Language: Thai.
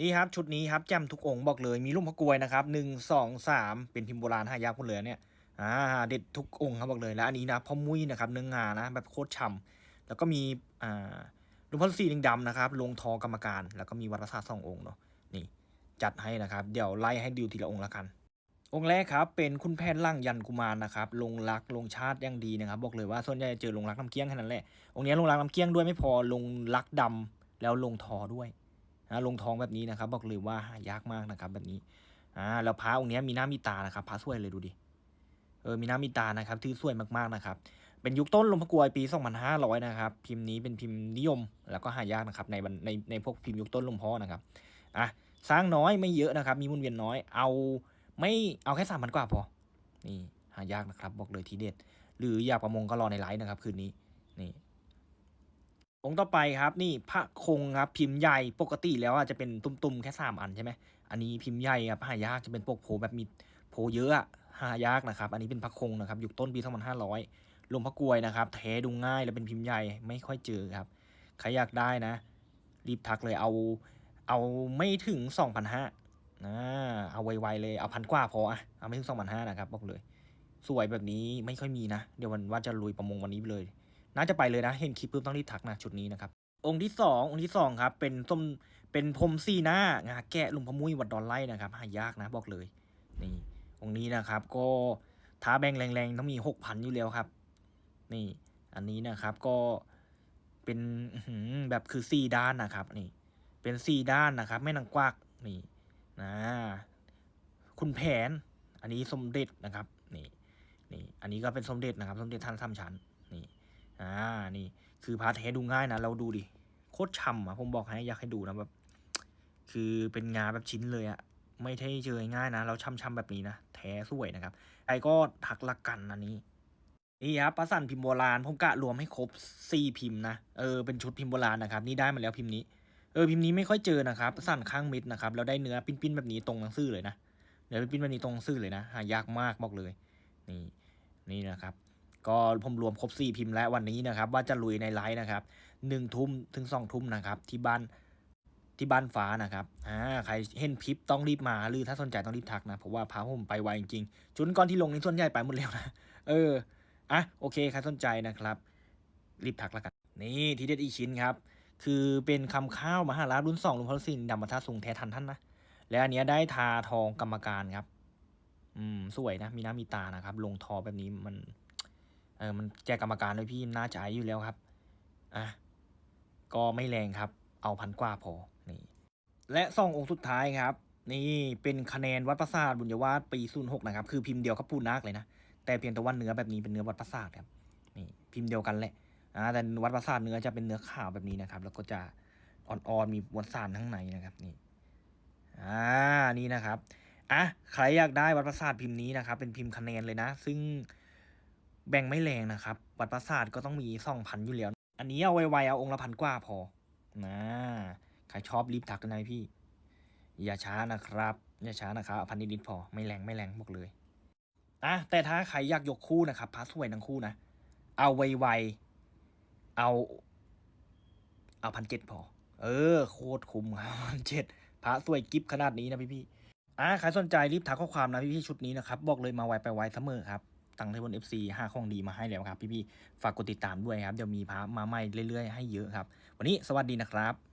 นี่ครับชุดนี้ครับแจ่มทุกองค์บอกเลยมีลูกมะกรวยนะครับหนึ่งสองสามเป็นพิมพ์โบราณหายากหมดเลยเนี่ยอ่าเด็ดทุกองค์ครับบอกเลยแล้วอันนี้นะพ่อมุ้ยนะครับเนื้องานะแบบโคตรฉ่ำแล้วก็มีอ่าหลุงพ่อสีดำนะครับลงทอกรรมการ แล้วก็มีวัดประสาทสององค์เนาะนี่จัดให้นะครับ เดี๋ยวไล่ให้ดิวทีละองค์ละกัน องค์แรกครับเป็นคุณแพทย์ล่างยันกุมารนะครับลงรักลงชาติย่างดีนะครับ บอกเลยว่าส่วนใหญ่จะเจอลงรักน้ำเกี้ยงแค่นั้นแหละองค์นี้ลงรักน้ำเกี้ยงด้วยไม่พอลงรักดำแล้วลงทอด้วย นะลงทองแบบนี้นะครับ บอกเลยว่าหายากมากนะครับ แบบนี้อ่าแล้วพระองค์นี้มีหน้ามีตานะครับพระสวยเลยดูดิเออมีหน้ามีตานะครับที่สวยมากๆนะครับ เป็นยุคต้นลมพะกวยปี 2500 นะครับ พิมพ์นี้เป็นพิมพ์นิยม แล้วก็หายากนะครับในในในพวกพิมพ์ยุคต้นลมพ่อนะครับอะสร้างน้อยไม่เยอะนะครับ มีมุนเวียนน้อย เอาไม่เอาแค่สามพันกว่าพอ นี่หายากนะครับ บอกเลยทีเด็ด หรืออยากประมงก็รอในไลฟ์นะครับ คืนนี้นี่ องค์ต่อไปครับนี่พระคงครับพิมพ์ใหญ่ปกติแล้วอาจจะเป็นตุ้มๆแค่สามอันใช่ไหมอันนี้พิมพ์ใหญ่ครับหายากจะเป็นปกโผแบบมีโผเยอะหายากนะครับอันนี้เป็นพระคงนะครับยุคต้นปี2500ลงพระกวยนะครับแท้ดูง่ายแล้วเป็นพิมพ์ใหญ่ไม่ค่อยเจอครับใครอยากได้นะ รีบทักเลยเอาเอาไม่ถึง2,500นะเอาไวๆเลยเอาพันกว่าพออะเอาไม่ถึงสองพันห้านะครับบอกเลย สวยแบบนี้ไม่ค่อยมีนะ เดี๋ยววันว่าจะลุยประมงวันนี้ไปเลย น่าจะไปเลยนะ เห็นคลิปปุ๊บต้องรีบทักนะชุดนี้นะครับ องค์ที่สององค์ที่สองครับเป็นส้มเป็นพรมซีหน้างาแกะลุงพะมุ้ยวัดดอนไล่นะครับหายากนะบอกเลยนี่องค์นี้นะครับ ก็ท้าแบงแรงๆต้องมีหกพันอยู่แล้วครับ นี่ อันนี้นะครับก็เป็นแบบคือสี่ด้านนะครับ นี่ เป็นสี่ด้านนะครับไม่นังกวักนี่นะคุณแผน อันนี้สมเด็จนะครับ นี่นี่ อันนี้ก็เป็นสมเด็จนะครับ สมเด็จท่านทำชั้น อ่านี่ คือพาร์ทเทดูง่ายนะ เราดูดิโคตรช่ำอะผมบอกให้อยากให้ดูนะแบบ คือเป็นงาแบบชิ้นเลยอะไม่ใช่เจอง่ายนะ เราช่ำๆแบบนี้นะ แท้สวยนะครับใครก็ทักละกันอันนี้นี่ครับประสันพิมพ์โบราณผมกะรวมให้ครบสี่พิมพ์นะเออเป็นชุดพิมพ์โบราณนะครับนี่ได้มาแล้วพิมพ์นี้เออพิมพ์นี้ไม่ค่อยเจอนะครับสั่นข้างมิดนะครับแล้วได้เนื้อปิ้นๆแบบนี้ตรงหนังสือเลยนะเนื้อปิ้นๆแบบนี้ตรงหนังสือเลยนะหายากมากบอกเลย นี่นี่นะครับ ก็ผมรวมครบสี่พิมพ์แล้ววันนี้นะครับ ว่าจะลุยในไลฟ์นะครับหนึ่งทุ่มถึงสองทุ่มนะครับ ที่บ้านที่บ้านฟ้านะครับอ่าใครเห็นพิปต้องรีบมา หรือถ้าสนใจต้องรีบทักนะ เพราะว่าพาผมไปไวจริงๆ จุนก้อนที่ลงนี่ส่วนใหญ่ไปหมดแล้วนะ เออ อะ โอเค ใครสนใจนะครับ รีบทักแล้วกัน นี่ทีเด็ดอีกชิ้นครับ คือเป็นคำข้าวมหาราชรุ่นสองลุงพลสินดำมาทาสูงแท้ทันท่านนะ แล้วอันเนี้ยได้ทาทองกรรมการครับ อืม สวยนะ มีน้ามีตานะครับ ลงทอแบบนี้มัน เออมันแจกกรรมการด้วยพี่น่าจะอาอยู่แล้วครับอะก็ไม่แรงครับ เอาพันกว่าพอนี่และซององค์สุดท้ายครับ นี่เป็นคะแนนวัดประสาทบุญยวาสปีศูนย์หกนะครับ คือพิมพ์เดียวกับปูนาคเลยนะแต่เพียงแต่ว่าเนื้อแบบนี้เป็นเนื้อวัดประสาทครับนี่พิมพ์เดียวกันแหละอ่าแต่วัดประสาทเนื้อจะเป็นเนื้อขาวแบบนี้นะครับ แล้วก็จะอ่อนๆมีมวลสารข้างในนะครับนี่อ่านี่นะครับอะใครอยากได้วัดประสาทพิมพ์นี้นะครับ เป็นพิมพ์คะแนนเลยนะ ซึ่ง แบ่งไม่แรงนะครับ วัดประสาทก็ต้องมีสองพันอยู่แล้ว อันนี้เอาไวๆเอาองค์ละพันกว่าพอนะใครชอบรีบทักกันนะพี่ อย่าช้านะครับ อย่าช้านะครับพันนิดๆพอไม่แรงไม่แรงบอกเลยอะแต่ถ้าใครอยากยกคู่นะครับพาสวยทั้งคู่นะ เอาไวๆเอา เอาพันเจ็ดพอ เออ โคตรคุ้มครับพันเจ็ดพระสวยกิฟขนาดนี้นะพี่พี่ๆอะใครสนใจรีบทักข้อความนะพี่พี่ๆชุดนี้นะครับ บอกเลยมาไวไปไวเสมอครับ ตังเทบนเอฟซีห้าของดีมาให้แล้วครับพี่พี่ๆฝากกดติดตามด้วยครับเดี๋ยวมีพระมาใหม่เรื่อยๆให้เยอะครับ วันนี้สวัสดีนะครับ